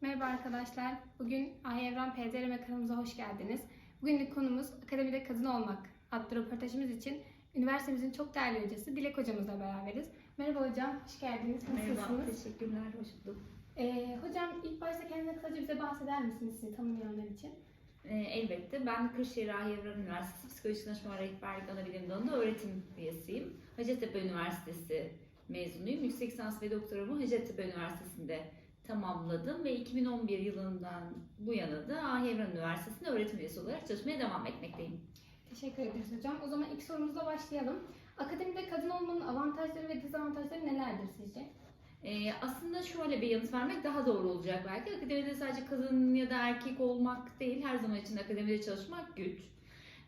Merhaba arkadaşlar. Bugün Ay Evren PZRM kanalımıza hoş geldiniz. Bugünkü konumuz Akademide Kadın Olmak adlı röportajımız için üniversitemizin çok değerli hocası Dilek hocamızla beraberiz. Merhaba hocam, hoş geldiniz. Nasılsınız? teşekkürler, hoş bulduk. Ee, hocam ilk başta kendine kısaca bize bahseder misiniz sizi tanımayanlar için? Ee, elbette. Ben Kırşehir Ahyevran Üniversitesi Psikoloji Danışma Rehberlik Anabilim Dalı'nda öğretim üyesiyim. Hacettepe Üniversitesi mezunuyum. Yüksek lisans ve doktoramı Hacettepe Üniversitesi'nde tamamladım ve 2011 yılından bu yana da Ahyevran Üniversitesi'nde öğretim üyesi olarak çalışmaya devam etmekteyim. Teşekkür ederiz hocam. O zaman ilk sorumuzla başlayalım. Akademide kadın olmanın avantajları ve dezavantajları nelerdir sizce? Ee, aslında şöyle bir yanıt vermek daha doğru olacak belki. Akademide sadece kadın ya da erkek olmak değil, her zaman için akademide çalışmak güç.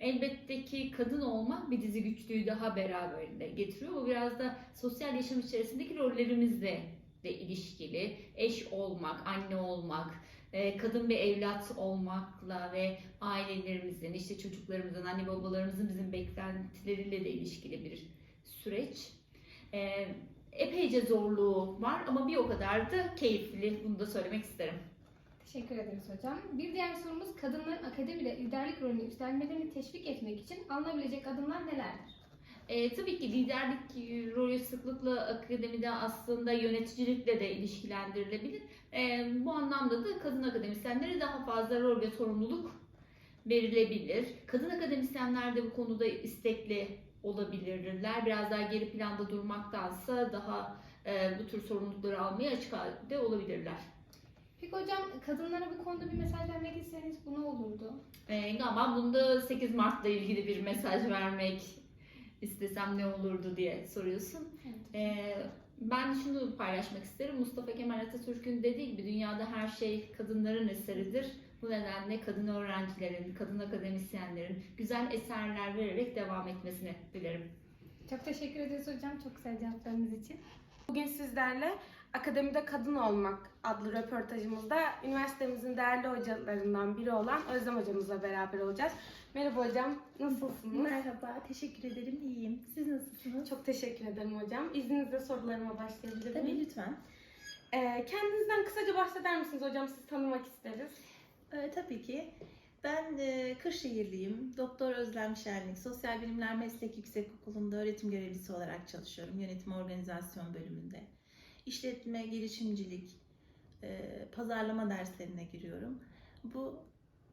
Elbette ki kadın olmak bir dizi güçlüğü daha beraberinde getiriyor. Bu biraz da sosyal yaşam içerisindeki rollerimizle de ilişkili. Eş olmak, anne olmak, e, kadın bir evlat olmakla ve ailelerimizin, işte çocuklarımızın, anne babalarımızın bizim beklentileriyle de ilişkili bir süreç. E, epeyce zorluğu var ama bir o kadar da keyifli. Bunu da söylemek isterim. Teşekkür ederiz hocam. Bir diğer sorumuz kadınların akademide liderlik rolünü üstlenmelerini teşvik etmek için alınabilecek adımlar nelerdir? E, tabii ki liderlik rolü sıklıkla akademide aslında yöneticilikle de ilişkilendirilebilir. E, bu anlamda da kadın akademisyenlere daha fazla rol ve sorumluluk verilebilir. Kadın akademisyenler de bu konuda istekli olabilirler. Biraz daha geri planda durmaktansa daha e, bu tür sorumlulukları almaya açık halde olabilirler. Peki hocam kadınlara bu konuda bir mesaj vermek isteseniz bu ne olurdu? E, galiba bunda 8 Mart'la ilgili bir mesaj vermek istesem ne olurdu diye soruyorsun. Evet. Ee, ben şunu paylaşmak isterim. Mustafa Kemal Atatürk'ün dediği gibi dünyada her şey kadınların eseridir. Bu nedenle kadın öğrencilerin, kadın akademisyenlerin güzel eserler vererek devam etmesini dilerim. Çok teşekkür ederiz hocam çok güzel cevaplarınız için. Bugün sizlerle Akademide Kadın Olmak adlı röportajımızda üniversitemizin değerli hocalarından biri olan Özlem hocamızla beraber olacağız. Merhaba hocam, nasılsınız? Merhaba, teşekkür ederim. İyiyim. Siz nasılsınız? Çok teşekkür ederim hocam. İzninizle sorularıma başlayabilir miyim? Tabii lütfen. Ee, kendinizden kısaca bahseder misiniz hocam? Sizi tanımak isteriz. Ee, tabii ki. Ben e, Kırşehirliyim. Doktor Özlem Şenlik. Sosyal Bilimler Meslek Yüksekokulu'nda öğretim görevlisi olarak çalışıyorum. Yönetim Organizasyon bölümünde. İşletme, girişimcilik, e, pazarlama derslerine giriyorum. Bu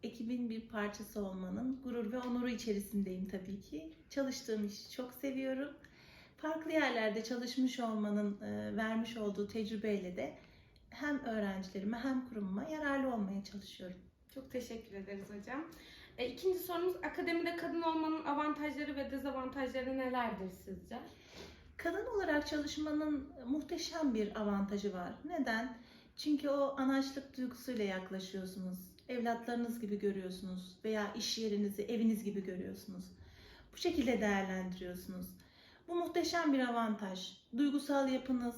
ekibin bir parçası olmanın gurur ve onuru içerisindeyim tabii ki. Çalıştığım işi çok seviyorum. Farklı yerlerde çalışmış olmanın e, vermiş olduğu tecrübeyle de hem öğrencilerime hem kurumuma yararlı olmaya çalışıyorum. Çok teşekkür ederiz hocam. Ee, ikinci sorumuz akademide kadın olmanın avantajları ve dezavantajları nelerdir sizce? Kadın olarak çalışmanın muhteşem bir avantajı var. Neden? Çünkü o anaçlık duygusuyla yaklaşıyorsunuz. Evlatlarınız gibi görüyorsunuz veya iş yerinizi eviniz gibi görüyorsunuz. Bu şekilde değerlendiriyorsunuz. Bu muhteşem bir avantaj. Duygusal yapınız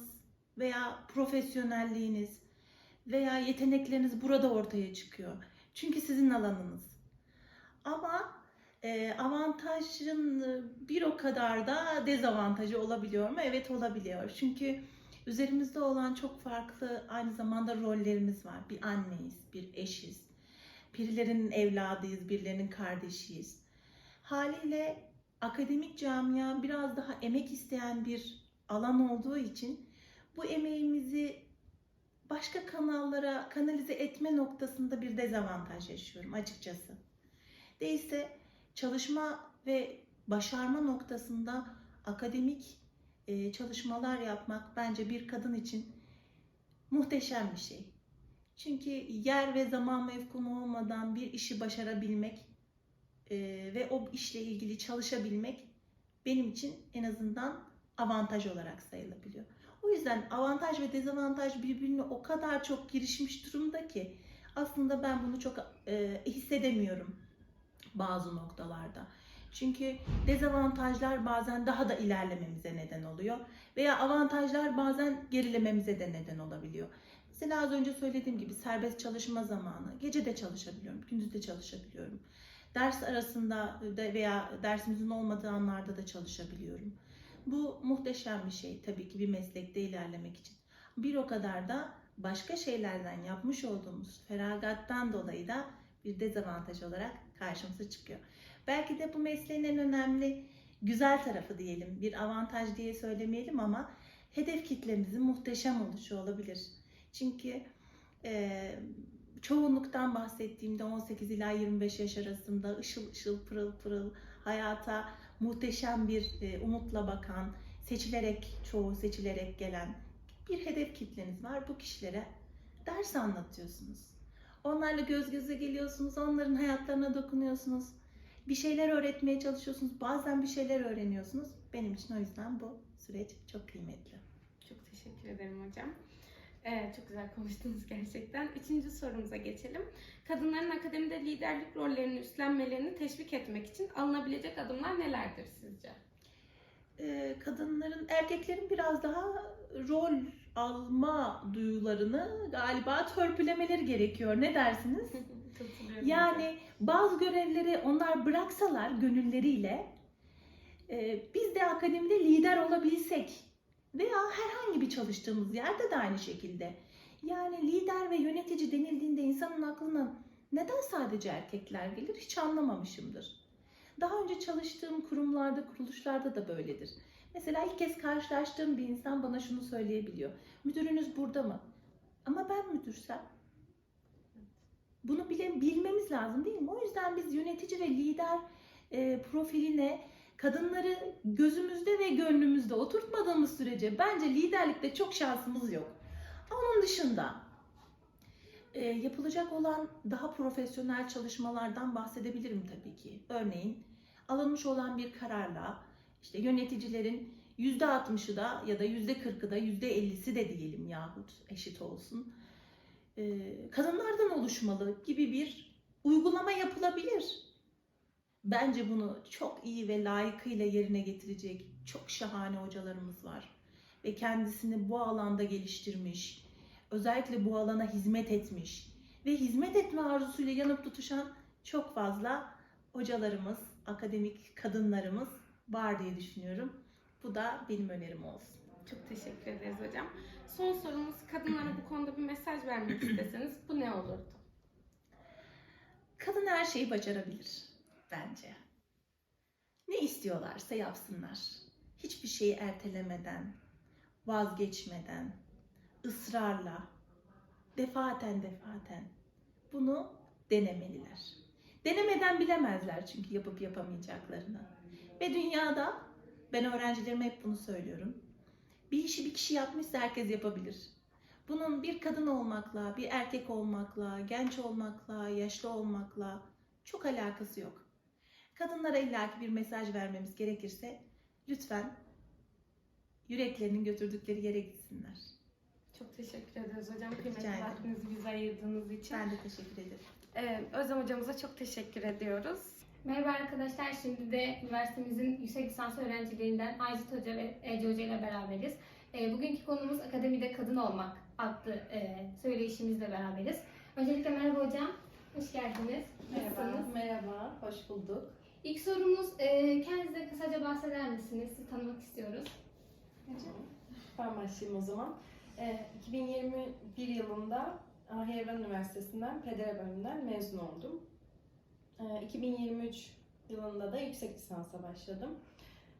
veya profesyonelliğiniz veya yetenekleriniz burada ortaya çıkıyor. Çünkü sizin alanınız. Ama e, avantajın e, bir o kadar da dezavantajı olabiliyor mu? Evet olabiliyor. Çünkü üzerimizde olan çok farklı aynı zamanda rollerimiz var. Bir anneyiz, bir eşiz, birilerinin evladıyız, birilerinin kardeşiyiz. Haliyle akademik camia biraz daha emek isteyen bir alan olduğu için bu emeğimizi başka kanallara kanalize etme noktasında bir dezavantaj yaşıyorum açıkçası. Değilse çalışma ve başarma noktasında akademik e, çalışmalar yapmak bence bir kadın için muhteşem bir şey. Çünkü yer ve zaman mefhumu olmadan bir işi başarabilmek e, ve o işle ilgili çalışabilmek benim için en azından avantaj olarak sayılabiliyor. O yüzden avantaj ve dezavantaj birbirine o kadar çok girişmiş durumda ki aslında ben bunu çok e, hissedemiyorum bazı noktalarda. Çünkü dezavantajlar bazen daha da ilerlememize neden oluyor veya avantajlar bazen gerilememize de neden olabiliyor. Mesela az önce söylediğim gibi serbest çalışma zamanı. Gece de çalışabiliyorum, gündüz de çalışabiliyorum. Ders arasında da veya dersimizin olmadığı anlarda da çalışabiliyorum. Bu muhteşem bir şey tabii ki bir meslekte ilerlemek için. Bir o kadar da başka şeylerden yapmış olduğumuz feragattan dolayı da bir dezavantaj olarak karşımıza çıkıyor. Belki de bu mesleğin en önemli güzel tarafı diyelim, bir avantaj diye söylemeyelim ama hedef kitlemizin muhteşem oluşu olabilir. Çünkü e, çoğunluktan bahsettiğimde 18 ila 25 yaş arasında ışıl ışıl pırıl pırıl hayata muhteşem bir e, umutla bakan, seçilerek çoğu seçilerek gelen bir hedef kitleniz var. Bu kişilere ders anlatıyorsunuz. Onlarla göz göze geliyorsunuz, onların hayatlarına dokunuyorsunuz. Bir şeyler öğretmeye çalışıyorsunuz. Bazen bir şeyler öğreniyorsunuz. Benim için o yüzden bu süreç çok kıymetli. Çok teşekkür ederim hocam. Evet, çok güzel konuştunuz gerçekten. Üçüncü sorumuza geçelim. Kadınların akademide liderlik rollerini üstlenmelerini teşvik etmek için alınabilecek adımlar nelerdir sizce? Ee, kadınların, erkeklerin biraz daha rol alma duyularını galiba törpülemeleri gerekiyor. Ne dersiniz? Yani bazı görevleri onlar bıraksalar gönülleriyle e, biz de akademide lider olabilsek veya herhangi bir çalıştığımız yerde de aynı şekilde. Yani lider ve yönetici denildiğinde insanın aklına neden sadece erkekler gelir hiç anlamamışımdır. Daha önce çalıştığım kurumlarda, kuruluşlarda da böyledir. Mesela ilk kez karşılaştığım bir insan bana şunu söyleyebiliyor. Müdürünüz burada mı? Ama ben müdürsem bunu bile bilmemiz lazım değil mi? O yüzden biz yönetici ve lider e, profiline kadınları gözümüzde ve gönlümüzde oturtmadığımız sürece bence liderlikte çok şansımız yok. Onun dışında e, yapılacak olan daha profesyonel çalışmalardan bahsedebilirim tabii ki. Örneğin alınmış olan bir kararla işte yöneticilerin %60'ı da ya da %40'ı da %50'si de diyelim yahut eşit olsun e, kadınlardan oluşmalı gibi bir uygulama yapılabilir. Bence bunu çok iyi ve layıkıyla yerine getirecek çok şahane hocalarımız var. Ve kendisini bu alanda geliştirmiş, özellikle bu alana hizmet etmiş ve hizmet etme arzusuyla yanıp tutuşan çok fazla hocalarımız, akademik kadınlarımız var diye düşünüyorum. Bu da benim önerim olsun. Çok teşekkür ederiz hocam. Son sorumuz kadınlara bu konuda bir mesaj vermek isteseniz bu ne olurdu? Kadın her şeyi başarabilir bence. Ne istiyorlarsa yapsınlar. Hiçbir şeyi ertelemeden, vazgeçmeden, ısrarla, defaten defaten bunu denemeliler. Denemeden bilemezler çünkü yapıp yapamayacaklarını. Ve dünyada ben öğrencilerime hep bunu söylüyorum. Bir işi bir kişi yapmışsa herkes yapabilir. Bunun bir kadın olmakla, bir erkek olmakla, genç olmakla, yaşlı olmakla çok alakası yok. Kadınlara illaki bir mesaj vermemiz gerekirse lütfen yüreklerinin götürdükleri yere gitsinler. Çok teşekkür ederiz hocam. Kıymetli vaktinizi bize ayırdığınız için. Ben de teşekkür ederim. Ee, Özlem hocamıza çok teşekkür ediyoruz. Merhaba arkadaşlar. Şimdi de üniversitemizin yüksek lisans öğrencilerinden Aizit Hoca ve Ece Hoca ile beraberiz. E, bugünkü konumuz Akademide Kadın Olmak adlı e, söyleyişimizle beraberiz. Öncelikle merhaba hocam. Hoş geldiniz. Nasılsınız? merhaba, hoş bulduk. İlk sorumuz e, kendinize kısaca bahseder misiniz? Sizi tanımak istiyoruz. Ben başlayayım o zaman. Ee, 2021 yılında Ahi Evren Üniversitesi'nden PDR bölümünden mezun oldum. Ee, 2023 yılında da yüksek lisansa başladım.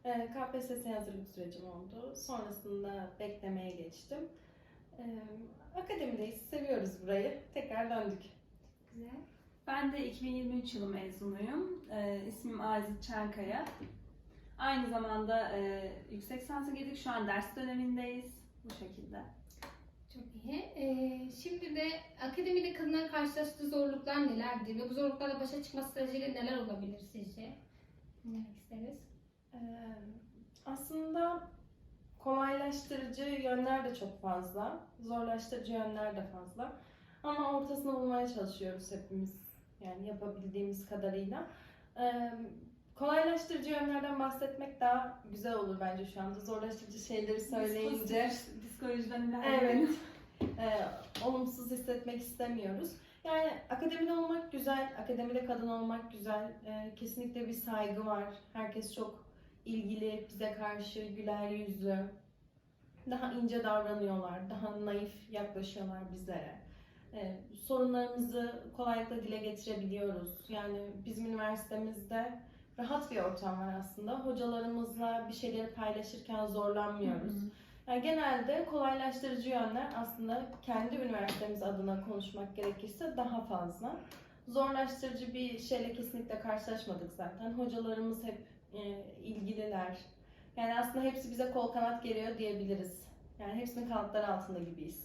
Ee, KPSS hazırlık sürecim oldu. Sonrasında beklemeye geçtim. Ee, akademideyiz, seviyoruz burayı. Tekrar döndük. Güzel. Ben de 2023 yılı mezunuyum. Ee, ismim Azit Çankaya. Aynı zamanda e, yüksek lisansa girdik. Şu an ders dönemindeyiz. Bu şekilde. Çok iyi. E, şimdi de akademide kadınların karşılaştığı zorluklar nelerdir ve bu zorluklarla başa çıkma stratejileri neler olabilir sizce? Dinlemek isteriz. Ee, aslında kolaylaştırıcı yönler de çok fazla, zorlaştırıcı yönler de fazla. Ama ortasını bulmaya çalışıyoruz hepimiz. Yani yapabildiğimiz kadarıyla. Ee, kolaylaştırıcı yönlerden bahsetmek daha güzel olur bence şu anda. Zorlaştırıcı şeyleri söyleyince. Psikolojiden ilerleyelim. Evet. Ee, olumsuz hissetmek istemiyoruz. Yani akademide olmak güzel, akademide kadın olmak güzel. Ee, kesinlikle bir saygı var. Herkes çok ilgili, bize karşı güler yüzlü. daha ince davranıyorlar, daha naif yaklaşıyorlar bizlere. Ee, sorunlarımızı kolaylıkla dile getirebiliyoruz. Yani bizim üniversitemizde rahat bir ortam var aslında. Hocalarımızla bir şeyleri paylaşırken zorlanmıyoruz. Yani genelde kolaylaştırıcı yönler aslında kendi üniversitemiz adına konuşmak gerekirse daha fazla. Zorlaştırıcı bir şeyle kesinlikle karşılaşmadık zaten. Hocalarımız hep e, ilgililer. Yani aslında hepsi bize kol kanat geliyor diyebiliriz. Yani hepsinin kanatları altında gibiyiz.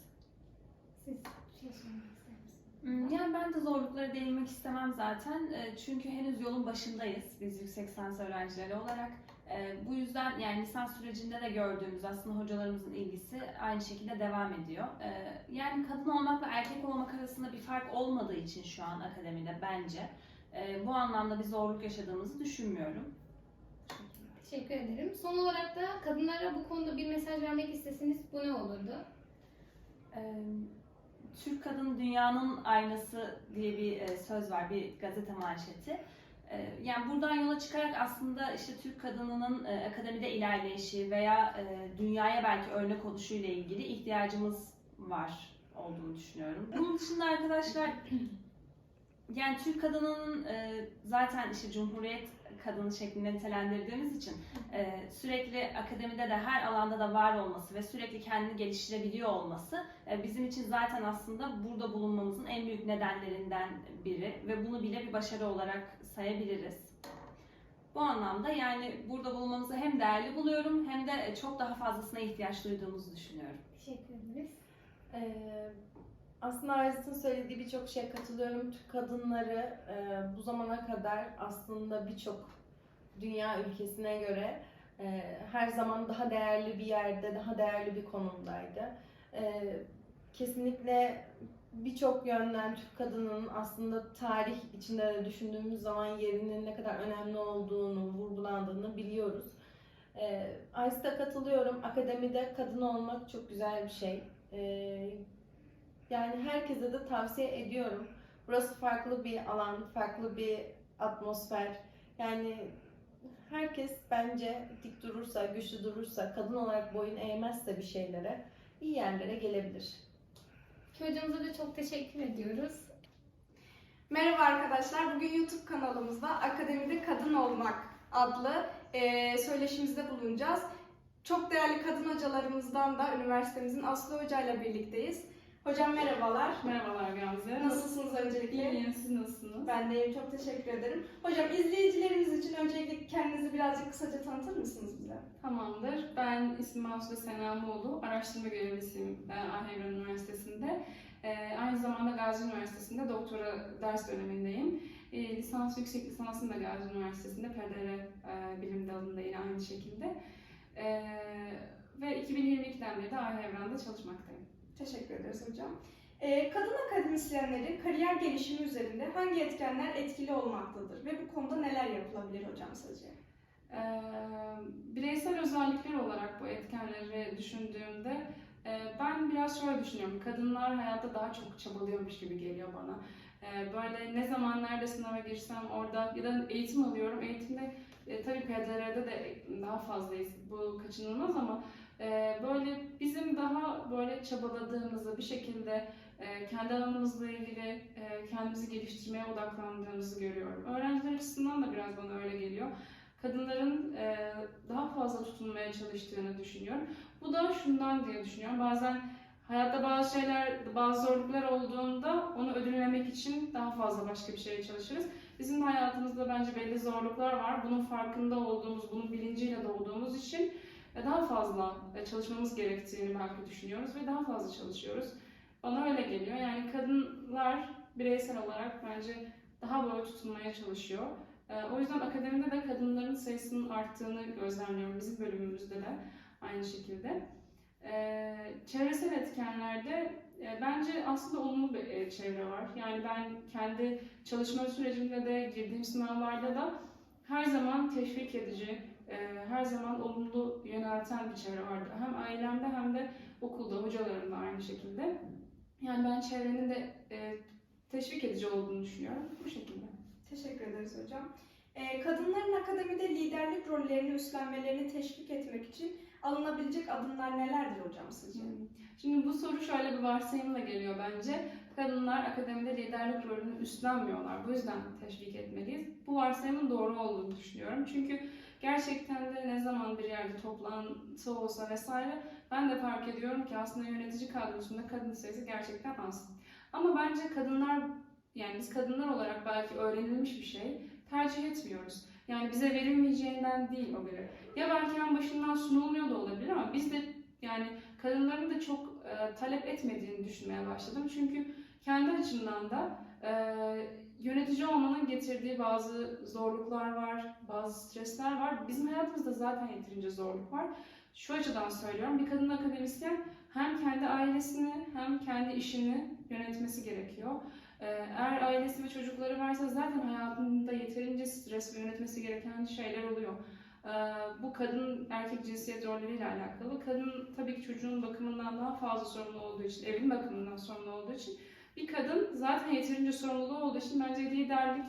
Siz şey söylemek ister misiniz? Hmm, Yani ben de zorluklara değinmek istemem zaten. E, Çünkü henüz yolun başındayız biz yüksek lisans öğrencileri olarak. E, Bu yüzden yani lisans sürecinde de gördüğümüz aslında hocalarımızın ilgisi aynı şekilde devam ediyor. E, Yani kadın olmakla erkek olmak arasında bir fark olmadığı için şu an akademide bence bu anlamda bir zorluk yaşadığımızı düşünmüyorum. Teşekkür ederim. Son olarak da kadınlara bu konuda bir mesaj vermek isteseniz bu ne olurdu? Ee, Türk kadın dünyanın aynası diye bir e, söz var, bir gazete manşeti. Ee, Yani buradan yola çıkarak aslında işte Türk kadınının e, akademide ilerleyişi veya e, dünyaya belki örnek oluşu ile ilgili ihtiyacımız var olduğunu düşünüyorum. Bunun dışında arkadaşlar yani Türk kadınının e, zaten işte Cumhuriyet kadını şeklinde nitelendirdiğimiz için e, sürekli akademide de her alanda da var olması ve sürekli kendini geliştirebiliyor olması e, bizim için zaten aslında burada bulunmamızın en büyük nedenlerinden biri ve bunu bile bir başarı olarak sayabiliriz. Bu anlamda yani burada bulunmamızı hem değerli buluyorum hem de çok daha fazlasına ihtiyaç duyduğumuzu düşünüyorum. Teşekkür ederiz. Ee, aslında Ayzat'ın söylediği birçok şeye katılıyorum. Türk kadınları e, bu zamana kadar aslında birçok dünya ülkesine göre e, her zaman daha değerli bir yerde, daha değerli bir konumdaydı. E, kesinlikle birçok yönden Türk kadının aslında tarih içinde de düşündüğümüz zaman yerinin ne kadar önemli olduğunu, vurgulandığını biliyoruz. E, Ayzat'a katılıyorum. Akademide kadın olmak çok güzel bir şey. Ee, yani herkese de tavsiye ediyorum. Burası farklı bir alan, farklı bir atmosfer. Yani herkes bence dik durursa, güçlü durursa, kadın olarak boyun eğmezse bir şeylere iyi yerlere gelebilir. Hocamıza da çok teşekkür ediyoruz. Merhaba arkadaşlar. Bugün YouTube kanalımızda Akademide Kadın Olmak adlı eee söyleşimizde bulunacağız. Çok değerli kadın hocalarımızdan da üniversitemizin Aslı Hoca ile birlikteyiz. Hocam merhabalar. Merhabalar Gamze. Nasılsınız öncelikle? İyiyim, siz nasılsınız? Ben de iyiyim. Çok teşekkür ederim. Hocam izleyicilerimiz için öncelikle kendinizi birazcık kısaca tanıtır mısınız bize? Tamamdır. Ben ismim Aslı Senamoğlu. Araştırma görevlisiyim Ahevran Üniversitesi'nde. E, Aynı zamanda Gazi Üniversitesi'nde doktora ders dönemindeyim. E, Lisans, yüksek lisansım da Gazi Üniversitesi'nde PDR e, bilim dalında yine aynı şekilde. E, Ve 2022'den beri de Ahevran'da çalışmaktayım. Teşekkür ederiz hocam. Eee, kadın akademisyenlerin kariyer gelişimi üzerinde hangi etkenler etkili olmaktadır ve bu konuda neler yapılabilir hocam sizce? Ee, bireysel özellikler olarak bu etkenleri düşündüğümde e, ben biraz şöyle düşünüyorum. Kadınlar hayatta daha çok çabalıyormuş gibi geliyor bana. Ee, böyle ne zaman nerede sınava girsem orada ya da eğitim alıyorum. Eğitimde e, tabii PDR'de de daha fazlayız. Bu kaçınılmaz ama böyle bizim daha böyle çabaladığımızı bir şekilde e, kendi alanımızla ilgili e, kendimizi geliştirmeye odaklandığımızı görüyorum. Öğrenciler açısından da biraz bana öyle geliyor kadınların e, daha fazla tutunmaya çalıştığını düşünüyorum. Bu da şundan diye düşünüyorum. Bazen hayatta bazı şeyler, bazı zorluklar olduğunda onu ödüllemek için daha fazla başka bir şeye çalışırız. Bizim hayatımızda bence belli zorluklar var. Bunun farkında olduğumuz, bunun bilinciyle doğduğumuz için e, daha fazla e, çalışmamız gerektiğini belki düşünüyoruz ve daha fazla çalışıyoruz. Bana öyle geliyor. Yani kadınlar bireysel olarak bence daha böyle tutunmaya çalışıyor. Ee, O yüzden akademide de kadınların sayısının arttığını gözlemliyorum. Bizim bölümümüzde de aynı şekilde. Ee, Çevresel etkenlerde e, bence aslında olumlu bir e, çevre var. Yani ben kendi çalışma sürecimde de girdiğim sınavlarda da her zaman teşvik edici, e, her zaman olumlu yönelten bir çevre vardı. Hem ailemde hem de okulda, hocalarımda aynı şekilde. Yani ben çevrenin de e, teşvik edici olduğunu düşünüyorum. Bu şekilde. Teşekkür ederiz hocam. Ee, kadınların akademide liderlik rollerini üstlenmelerini teşvik etmek için alınabilecek adımlar nelerdir hocam sizce? Şimdi bu soru şöyle bir varsayımla geliyor bence. Kadınlar akademide liderlik rolünü üstlenmiyorlar. Bu yüzden teşvik etmeliyiz. Bu varsayımın doğru olduğunu düşünüyorum. Çünkü gerçekten de ne zaman bir yerde toplantı olsa vesaire ben de fark ediyorum ki aslında yönetici kadrosunda kadın sayısı gerçekten az. Ama bence kadınlar yani biz kadınlar olarak belki öğrenilmiş bir şey tercih etmiyoruz. Yani bize verilmeyeceğinden değil o görev. Ya belki en başından sunulmuyor da olabilir ama biz de yani kadınların da çok e, talep etmediğini düşünmeye başladım. Çünkü kendi açımdan da e, yönetici olmanın getirdiği bazı zorluklar var, bazı stresler var. Bizim hayatımızda zaten yeterince zorluk var. Şu açıdan söylüyorum, bir kadın akademisyen hem kendi ailesini hem kendi işini yönetmesi gerekiyor. E, eğer ailesi ve çocukları varsa zaten hayatında yeterince stres ve yönetmesi gereken şeyler oluyor. Ee, bu kadın erkek cinsiyet rolleriyle alakalı. Kadın tabii ki çocuğun bakımından daha fazla sorumlu olduğu için, evin bakımından sorumlu olduğu için bir kadın zaten yeterince sorumluluğu olduğu için bence liderlik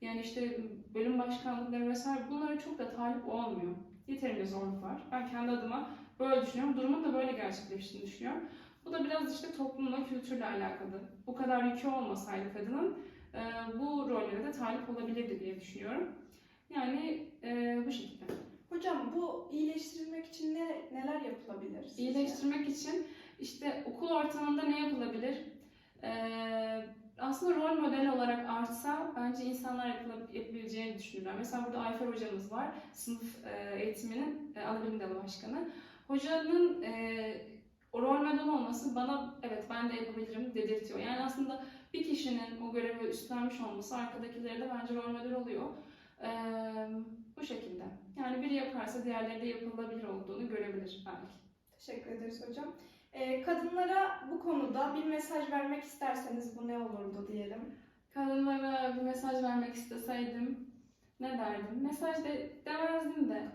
yani işte bölüm başkanlıkları vesaire bunlara çok da talip olmuyor. Yeterince zorluk var. Ben kendi adıma böyle düşünüyorum. Durumun da böyle gerçekleştiğini düşünüyorum. Bu da biraz işte toplumla, kültürle alakalı. Bu kadar yükü olmasaydı kadının e, bu rollere de talip olabilirdi diye düşünüyorum. Yani e, bu şekilde. Hocam bu iyileştirilmek için ne neler yapılabilir? sizce? İyileştirmek için işte okul ortamında ne yapılabilir? Ee, aslında rol model olarak artsa bence insanlar yapabileceğini düşünürler. Mesela burada Ayfer hocamız var, sınıf e, eğitiminin e, ana bilim dalı başkanı. Hocanın e, o rol model olması bana evet ben de yapabilirim dedirtiyor. Yani aslında bir kişinin o görevi üstlenmiş olması arkadakilere de bence rol model oluyor. Ee, bu şekilde. Yani biri yaparsa diğerleri de yapılabilir olduğunu görebilir belki. Teşekkür ederiz hocam. Ee, kadınlara bu konuda bir mesaj vermek isterseniz bu ne olurdu diyelim. Kadınlara bir mesaj vermek isteseydim ne derdim? Mesaj de demezdim de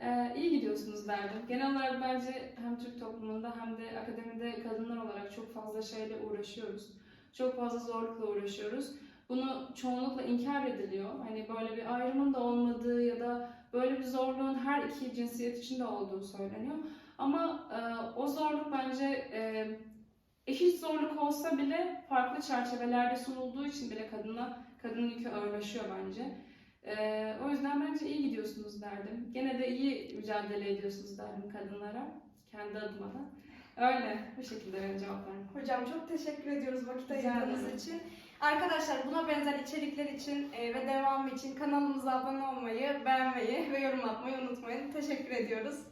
e, iyi gidiyorsunuz derdim. Genel olarak bence hem Türk toplumunda hem de akademide kadınlar olarak çok fazla şeyle uğraşıyoruz. Çok fazla zorlukla uğraşıyoruz. Bunu çoğunlukla inkar ediliyor. Hani böyle bir ayrımın da olmadığı ya da böyle bir zorluğun her iki cinsiyet için de olduğu söyleniyor. Ama e, o zorluk bence e, eşit zorluk olsa bile farklı çerçevelerde sunulduğu için bile kadına kadının yükü ağırlaşıyor bence. E, o yüzden bence iyi gidiyorsunuz derdim. Gene de iyi mücadele ediyorsunuz derdim kadınlara. Kendi adıma da. Öyle. Bu şekilde benim cevaplarım. Hocam çok teşekkür ediyoruz vakit ayırdığınız için. Arkadaşlar buna benzer içerikler için e, ve devamı için kanalımıza abone olmayı, beğenmeyi ve yorum atmayı unutmayın. Teşekkür ediyoruz.